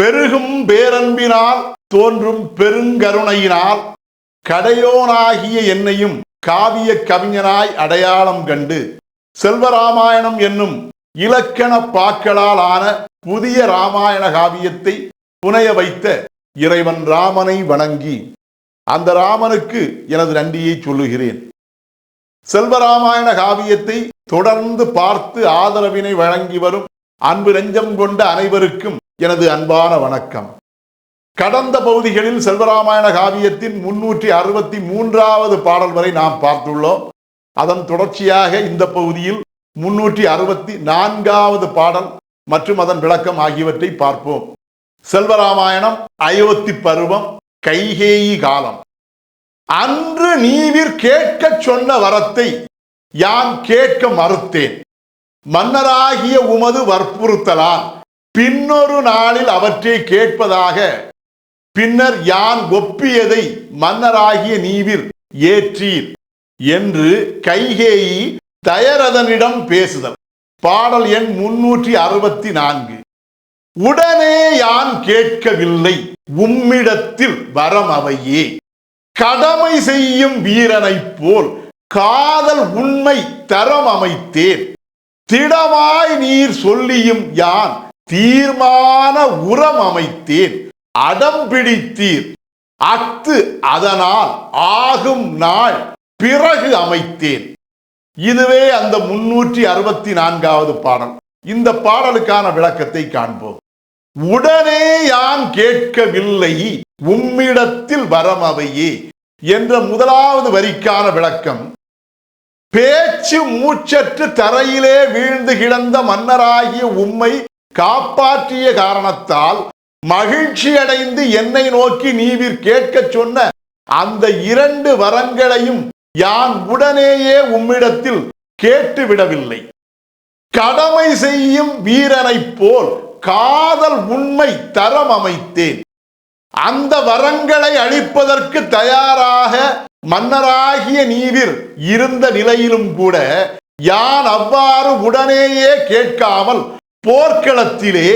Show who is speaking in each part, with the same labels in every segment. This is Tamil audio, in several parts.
Speaker 1: பெருகும் பேரன்பினால் தோன்றும் பெருங்கருணையினால் கடையோனாகிய என்னையும் காவிய கவிஞனாய் அடையாளம் கண்டு செல்வராமாயணம் என்னும் இலக்கண பாக்களால் ஆன புதிய ராமாயண காவியத்தை புனைய வைத்த இறைவன் ராமனை வணங்கி அந்த ராமனுக்கு எனது நன்றியை சொல்லுகிறேன். செல்வராமாயண காவியத்தை தொடர்ந்து பார்த்து ஆதரவினை வழங்கி வரும் அன்பு நெஞ்சம் கொண்ட அனைவருக்கும் எனது அன்பான வணக்கம். கடந்த பகுதிகளில் செல்வராமாயண காவியத்தின் முன்னூற்றி அறுபத்தி மூன்றாவது பாடல் வரை நாம் பார்த்துள்ளோம். அதன் தொடர்ச்சியாக இந்த பகுதியில் முன்னூற்றி அறுபத்தி நான்காவது பாடல் மற்றும் அதன் விளக்கம் ஆகியவற்றை பார்ப்போம். செல்வராமாயணம் அயோத்தி பருவம் கைகேயி காலம். அன்று நீவிர் கேட்கச் சொன்ன வரத்தை யான் கேட்க மறுத்தேன். மன்னராகிய உமது வற்புறுத்தலான். பின்னொரு நாளில் அவற்றை கேட்பதாக. பின்னர் யான் ஒப்பியதை மன்னராகிய நீவிர் ஏற்றீர் என்று கைகேயி தயரதனிடம் பேசுதல். பாடல் எண் முன்னூற்றி அறுபத்தி நான்கு. உடனே யான் கேட்கவில்லை உம்மிடத்தில் வரம் அவையே கடமை செய்யும் வீரனைப் போல் காதல் உண்மை தரம் அமைத்தேன். திடமாய் நீர் சொல்லியும் யான் தீர்மான உரம் அமைத்தேன். அடம் பிடித்தீர். அத்து அதனால் ஆகும் நாள் பிறகு அமைத்தேன். இதுவே அந்த முன்னூற்றி அறுபத்தி நான்காவது பாடல். இந்த பாடலுக்கான விளக்கத்தை காண்போம். உடனே யான் கேட்கவில்லை உம்மிடத்தில் வரமவையே என்ற முதலாவது வரிக்கான விளக்கம். பேச்சு மூச்சற்று தரையிலே வீழ்ந்து கிடந்த மன்னராகிய உம்மை காப்பாற்றிய காரணத்தால் மகிழ்ச்சி அடைந்து என்னை நோக்கி நீவிர் கேட்கச் சொன்ன அந்த இரண்டு வரங்களையும் யான் உடனேயே உம்மிடத்தில் கேட்டு விடவில்லை கடமை செய்யும் வீரனைப் போல் காதல் உண்மை தரம் அமைத்தேன். அந்த வரங்களை அளிப்பதற்கு தயாராக மன்னராகிய நீவிர் இருந்த நிலையிலும் கூட யான் அவ்வாறு உடனேயே கேட்காமல் போர்க்களத்திலே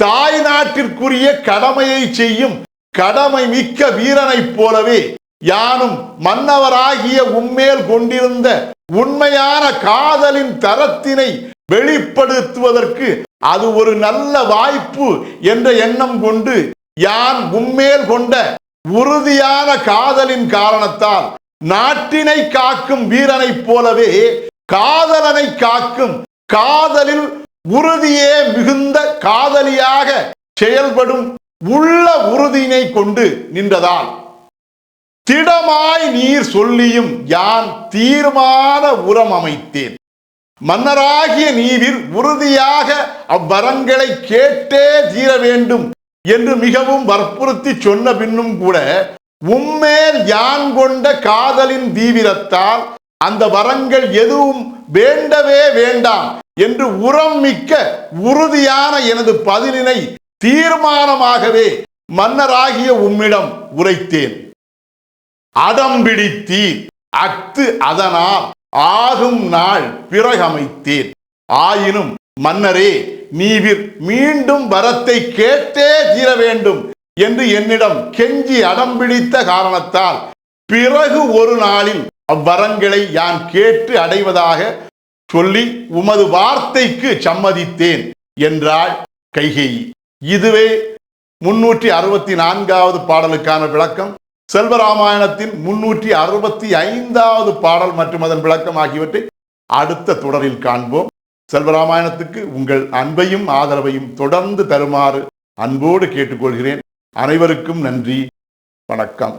Speaker 1: தாய் நாட்டிற்குரிய கடமையை செய்யும் கடமை மிக்க வீரனைப் போலவே யானும் மன்னவராகிய உம்மேல் கொண்டிருந்த உண்மையான காதலின் தரத்தினை வெளிப்படுத்துவதற்கு அது ஒரு நல்ல வாய்ப்பு என்ற எண்ணம் கொண்டு யான் உம்மேல் கொண்ட உறுதியான காதலின் காரணத்தால் நாட்டினை காக்கும் வீரனைப் போலவே காதலனை காக்கும் காதலில் உறுதியே மிகுந்த காதலியாக செயல்படும் உள்ள உறுதியினை கொண்டு நின்றதால் திடமாய் நீர் சொல்லியும் யான் தீர்மான உரம் அமைத்தேன். மன்னராகிய நீரில் உறுதியாக அவ்வரங்களை கேட்டே தீர வேண்டும் என்று மிகவும் வற்புறுத்தி சொன்ன பின்னும் கூட உம்மேல் யான் கொண்ட காதலின் தீவிரத்தால் அந்த வரங்கள் எதுவும் வேண்டவே வேண்டாம் என்று உரம் மிக்க உறுதியான எனது பதிலினை தீர்மானமாகவே மன்னராகிய உம்மிடம் உரைத்தேன். அடம்பிடித்தீர் அத்து அதனால் ஆகும் நாள் பிறகமைத்தேன். ஆயினும் மன்னரே நீவிர் மீண்டும் வரத்தை கேட்டே தீர வேண்டும் என்று என்னிடம் கெஞ்சி அடம்பிடித்த காரணத்தால் பிறகு ஒரு நாளில் அவ்வரங்களை யான் கேட்டு அடைவதாக சொல்லி உமது வார்த்தைக்கு சம்மதித்தேன் என்றாள் கைகேயி. இதுவே முன்னூற்றி அறுபத்தி நான்காவது பாடலுக்கான விளக்கம். செல்வராமாயணத்தின் முன்னூற்றி அறுபத்தி ஐந்தாவது பாடல் மற்றும் அதன் விளக்கம் ஆகியவற்றை அடுத்த தொடரில் காண்போம். செல்வராமாயணத்துக்கு உங்கள் அன்பையும் ஆதரவையும் தொடர்ந்து தருமாறு அன்போடு கேட்டுக்கொள்கிறேன். அனைவருக்கும் நன்றி. வணக்கம்.